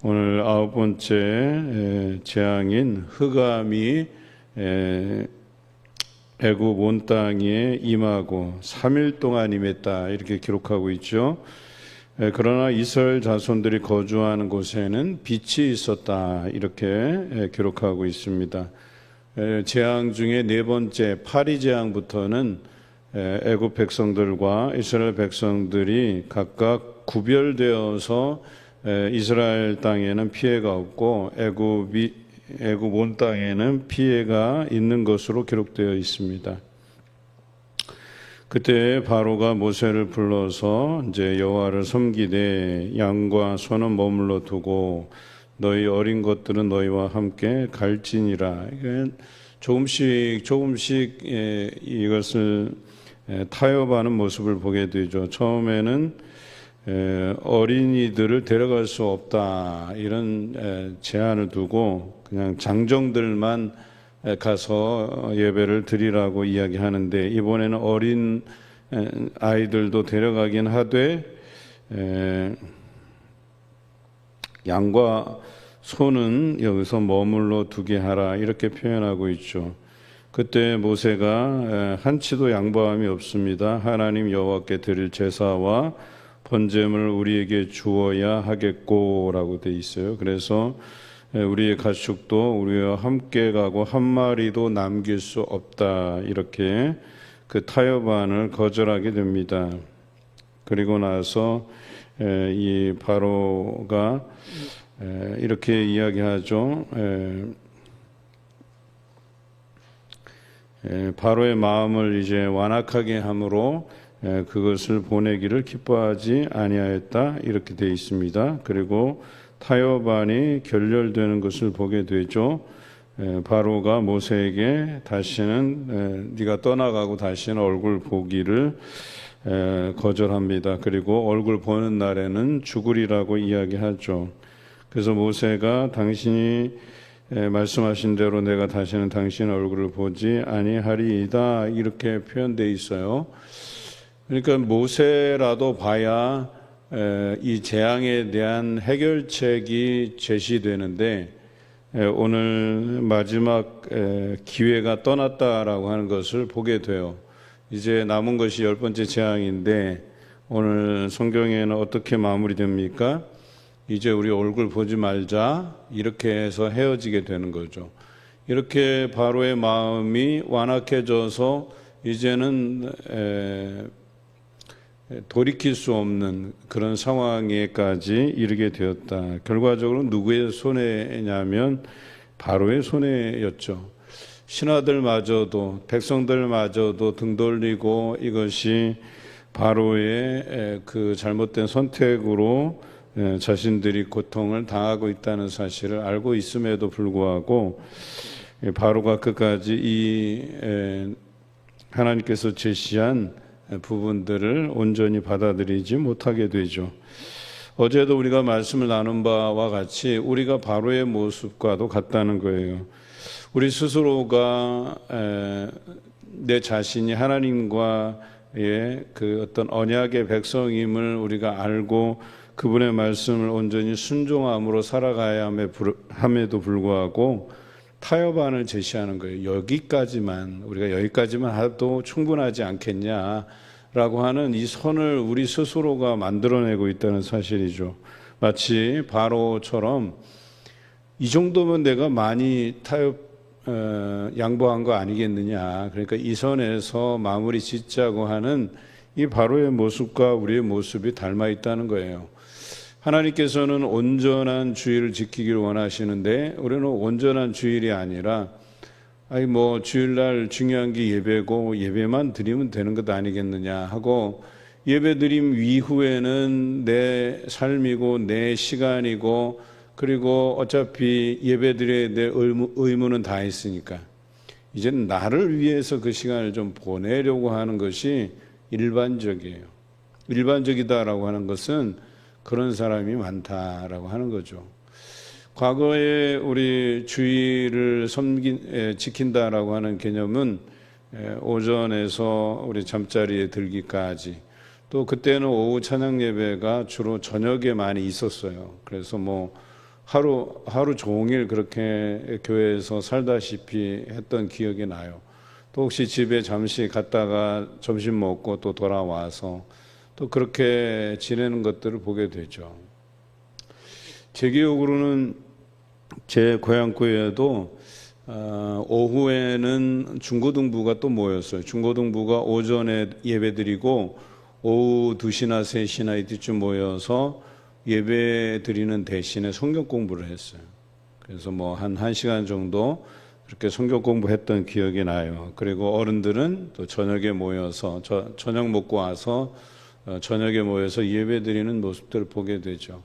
오늘 아홉 번째 에, 재앙인 흑암이 에, 애굽 온 땅에 임하고 3일 동안 임했다 이렇게 기록하고 있죠. 에, 그러나 이스라엘 자손들이 거주하는 곳에는 빛이 있었다 이렇게 에, 기록하고 있습니다. 에, 재앙 중에 네 번째 파리 재앙부터는 에, 애굽 백성들과 이스라엘 백성들이 각각 구별되어서 에, 이스라엘 땅에는 피해가 없고 애굽이 애굽 온 땅에는 피해가 있는 것으로 기록되어 있습니다. 그때 바로가 모세를 불러서 이제 여호와를 섬기되 양과 소는 머물러 두고 너희 어린 것들은 너희와 함께 갈지니라. 조금씩 조금씩 예, 이것을 예, 타협하는 모습을 보게 되죠. 처음에는 에, 어린이들을 데려갈 수 없다 이런 에, 제한을 두고 그냥 장정들만 에, 가서 예배를 드리라고 이야기하는데 이번에는 어린 에, 아이들도 데려가긴 하되 에, 양과 소는 여기서 머물러 두게 하라 이렇게 표현하고 있죠. 그때 모세가 에, 한치도 양보함이 없습니다. 하나님 여호와께 드릴 제사와 번제물 우리에게 주어야 하겠고라고 돼 있어요. 그래서 우리의 가축도 우리와 함께 가고 한 마리도 남길 수 없다 이렇게 그 타협안을 거절하게 됩니다. 그리고 나서 이 바로가 이렇게 이야기하죠. 바로의 마음을 이제 완악하게 함으로 에, 그것을 보내기를 기뻐하지 아니하였다 이렇게 되어 있습니다. 그리고 타협안이 결렬되는 것을 보게 되죠. 에, 바로가 모세에게 다시는 에, 네가 떠나가고 다시는 얼굴 보기를 에, 거절합니다. 그리고 얼굴 보는 날에는 죽으리라고 이야기하죠. 그래서 모세가 당신이 에, 말씀하신 대로 내가 다시는 당신 얼굴을 보지 아니하리이다 이렇게 표현되어 있어요. 그러니까 모세라도 봐야 이 재앙에 대한 해결책이 제시되는데 오늘 마지막 기회가 떠났다라고 하는 것을 보게 돼요. 이제 남은 것이 열 번째 재앙인데 오늘 성경에는 어떻게 마무리됩니까? 이제 우리 얼굴 보지 말자 이렇게 해서 헤어지게 되는 거죠. 이렇게 바로의 마음이 완악해져서 이제는 돌이킬 수 없는 그런 상황에까지 이르게 되었다. 결과적으로 누구의 손해냐면 바로의 손해였죠. 신하들마저도 백성들마저도 등 돌리고 이것이 바로의 그 잘못된 선택으로 자신들이 고통을 당하고 있다는 사실을 알고 있음에도 불구하고 바로가 끝까지 이 하나님께서 제시한 부분들을 온전히 받아들이지 못하게 되죠. 어제도 우리가 말씀을 나눈 바와 같이 우리가 바로의 모습과도 같다는 거예요. 우리 스스로가 내 자신이 하나님과의 그 어떤 언약의 백성임을 우리가 알고 그분의 말씀을 온전히 순종함으로 살아가야 함에도 불구하고 타협안을 제시하는 거예요. 여기까지만 우리가 여기까지만 해도 충분하지 않겠냐라고 하는 이 선을 우리 스스로가 만들어내고 있다는 사실이죠. 마치 바로처럼 이 정도면 내가 많이 타협 어, 양보한 거 아니겠느냐. 그러니까 이 선에서 마무리 짓자고 하는 이 바로의 모습과 우리의 모습이 닮아 있다는 거예요. 하나님께서는 온전한 주의를 지키기를 원하시는데 우리는 온전한 주일이 아니라 아니 뭐 주일날 중요한 게 예배고 예배만 드리면 되는 것 아니겠느냐 하고 예배 드림 이후에는 내 삶이고 내 시간이고 그리고 어차피 예배 드려야 될 의무, 의무는 다 했으니까 이제 나를 위해서 그 시간을 좀 보내려고 하는 것이 일반적이에요. 일반적이다라고 하는 것은 그런 사람이 많다라고 하는 거죠. 과거에 우리 주의를 섬긴, 지킨다라고 하는 개념은 오전에서 우리 잠자리에 들기까지 또 그때는 오후 찬양 예배가 주로 저녁에 많이 있었어요. 그래서 뭐 하루 하루 종일 그렇게 교회에서 살다시피 했던 기억이 나요. 또 혹시 집에 잠시 갔다가 점심 먹고 또 돌아와서 또 그렇게 지내는 것들을 보게 되죠. 제 기억으로는 제 고향교회에도 어, 오후에는 중고등부가 또 모였어요. 중고등부가 오전에 예배드리고 오후 2시나 3시나 이때쯤 모여서 예배 드리는 대신에 성경 공부를 했어요. 그래서 뭐 한 1시간 정도 그렇게 성경 공부했던 기억이 나요. 그리고 어른들은 또 저녁에 모여서 저, 저녁 먹고 와서 어, 저녁에 모여서 예배 드리는 모습들을 보게 되죠.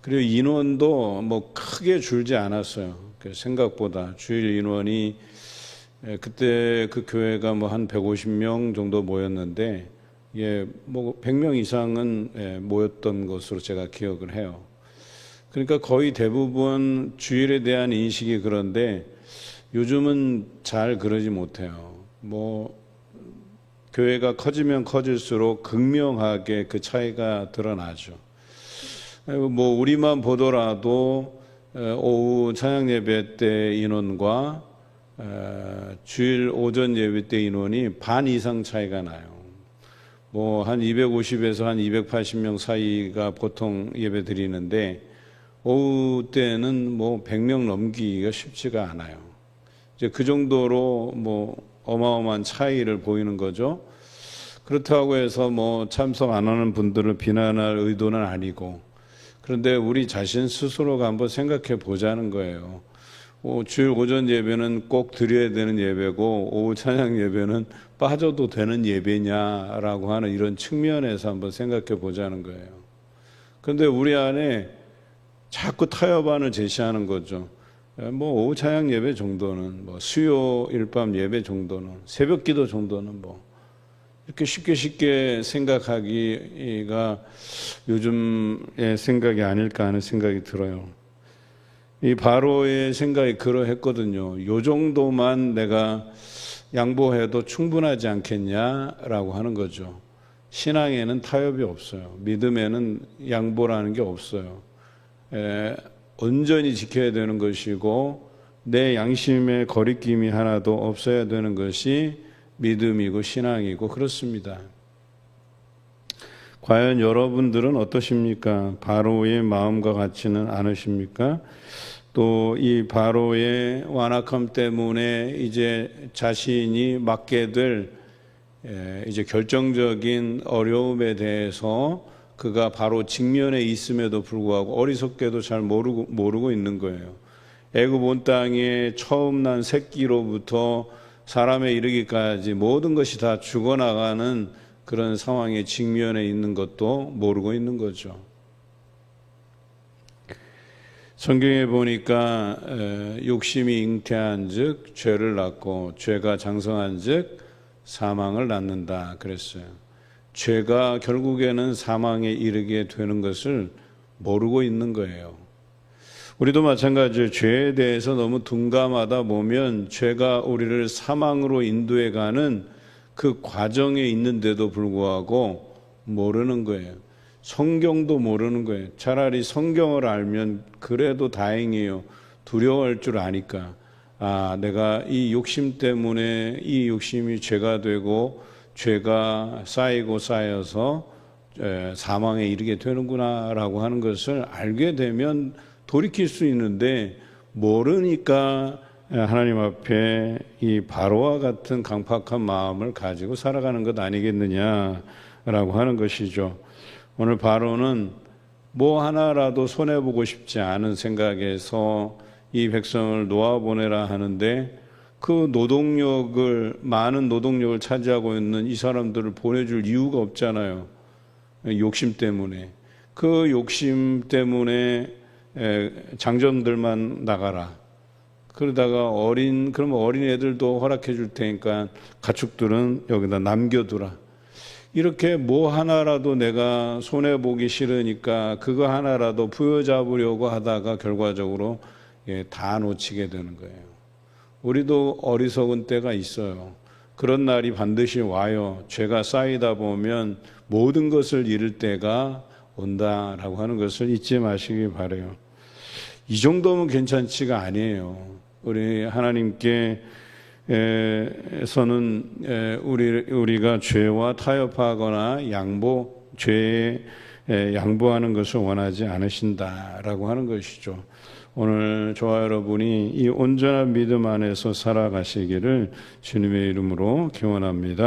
그리고 인원도 뭐 크게 줄지 않았어요. 그 생각보다 주일 인원이 에, 그때 그 교회가 뭐 한 150명 정도 모였는데 예, 뭐 100명 이상은 예, 모였던 것으로 제가 기억을 해요. 그러니까 거의 대부분 주일에 대한 인식이 그런데 요즘은 잘 그러지 못해요. 뭐 교회가 커지면 커질수록 극명하게 그 차이가 드러나죠. 뭐 우리만 보더라도 에, 오후 찬양 예배 때 인원과 에, 주일 오전 예배 때 인원이 반 이상 차이가 나요. 뭐 한 250에서 한 280명 사이가 보통 예배 드리는데 오후 때는 뭐 100명 넘기기가 쉽지가 않아요. 이제 그 정도로 뭐 어마어마한 차이를 보이는 거죠. 그렇다고 해서 뭐 참석 안 하는 분들을 비난할 의도는 아니고 그런데 우리 자신 스스로가 한번 생각해 보자는 거예요. 어, 주일 오전 예배는 꼭 드려야 되는 예배고 오후 찬양 예배는 빠져도 되는 예배냐라고 하는 이런 측면에서 한번 생각해 보자는 거예요. 그런데 우리 안에 자꾸 타협안을 제시하는 거죠. 에, 뭐 오후 찬양 예배 정도는 뭐 수요 일 밤 예배 정도는 새벽 기도 정도는 뭐 이렇게 쉽게 쉽게 생각하기가 요즘의 생각이 아닐까 하는 생각이 들어요. 이 바로의 생각이 그러했거든요. 요 정도만 내가 양보해도 충분하지 않겠냐라고 하는 거죠. 신앙에는 타협이 없어요. 믿음에는 양보라는 게 없어요. 에, 온전히 지켜야 되는 것이고 내 양심의 거리낌이 하나도 없어야 되는 것이 믿음이고 신앙이고 그렇습니다. 과연 여러분들은 어떠십니까? 바로의 마음과 같지는 않으십니까? 또 이 바로의 완악함 때문에 이제 자신이 맡게 될 에, 이제 결정적인 어려움에 대해서 그가 바로 직면에 있음에도 불구하고 어리석게도 잘 모르고 모르고 있는 거예요. 애굽 온 땅에 처음 난 새끼로부터 사람에 이르기까지 모든 것이 다 죽어나가는 그런 상황에 직면해 있는 것도 모르고 있는 거죠. 성경에 보니까 에, 욕심이 잉태한 즉 죄를 낳고 죄가 장성한 즉 사망을 낳는다 그랬어요. 죄가 결국에는 사망에 이르게 되는 것을 모르고 있는 거예요. 우리도 마찬가지로 죄에 대해서 너무 둔감하다 보면 죄가 우리를 사망으로 인도해 가는 그 과정에 있는데도 불구하고 모르는 거예요. 성경도 모르는 거예요. 차라리 성경을 알면 그래도 다행이에요. 두려워할 줄 아니까. 아, 내가 이 욕심 때문에 이 욕심이 죄가 되고 죄가 쌓이고 쌓여서 에, 사망에 이르게 되는구나라고 하는 것을 알게 되면 돌이킬 수 있는데 모르니까 하나님 앞에 이 바로와 같은 강팍한 마음을 가지고 살아가는 것 아니겠느냐라고 하는 것이죠. 오늘 바로는 뭐 하나라도 손해 보고 싶지 않은 생각에서 이 백성을 놓아 보내라 하는데 그 노동력을 많은 노동력을 차지하고 있는 이 사람들을 보내줄 이유가 없잖아요. 욕심 때문에 그 욕심 때문에 장정들만 나가라. 그러다가 어린 그러면 어린 애들도 허락해 줄 테니까 가축들은 여기다 남겨두라. 이렇게 뭐 하나라도 내가 손해 보기 싫으니까 그거 하나라도 부여잡으려고 하다가 결과적으로 예, 다 놓치게 되는 거예요. 우리도 어리석은 때가 있어요. 그런 날이 반드시 와요. 죄가 쌓이다 보면 모든 것을 잃을 때가 온다라고 하는 것을 잊지 마시기 바래요. 이 정도면 괜찮지가 아니에요. 우리 하나님께 에서는 에, 우리 우리가 죄와 타협하거나 양보 죄에 에, 양보하는 것을 원하지 않으신다라고 하는 것이죠. 오늘 저와 여러분이 이 온전한 믿음 안에서 살아가시기를 주님의 이름으로 기원합니다.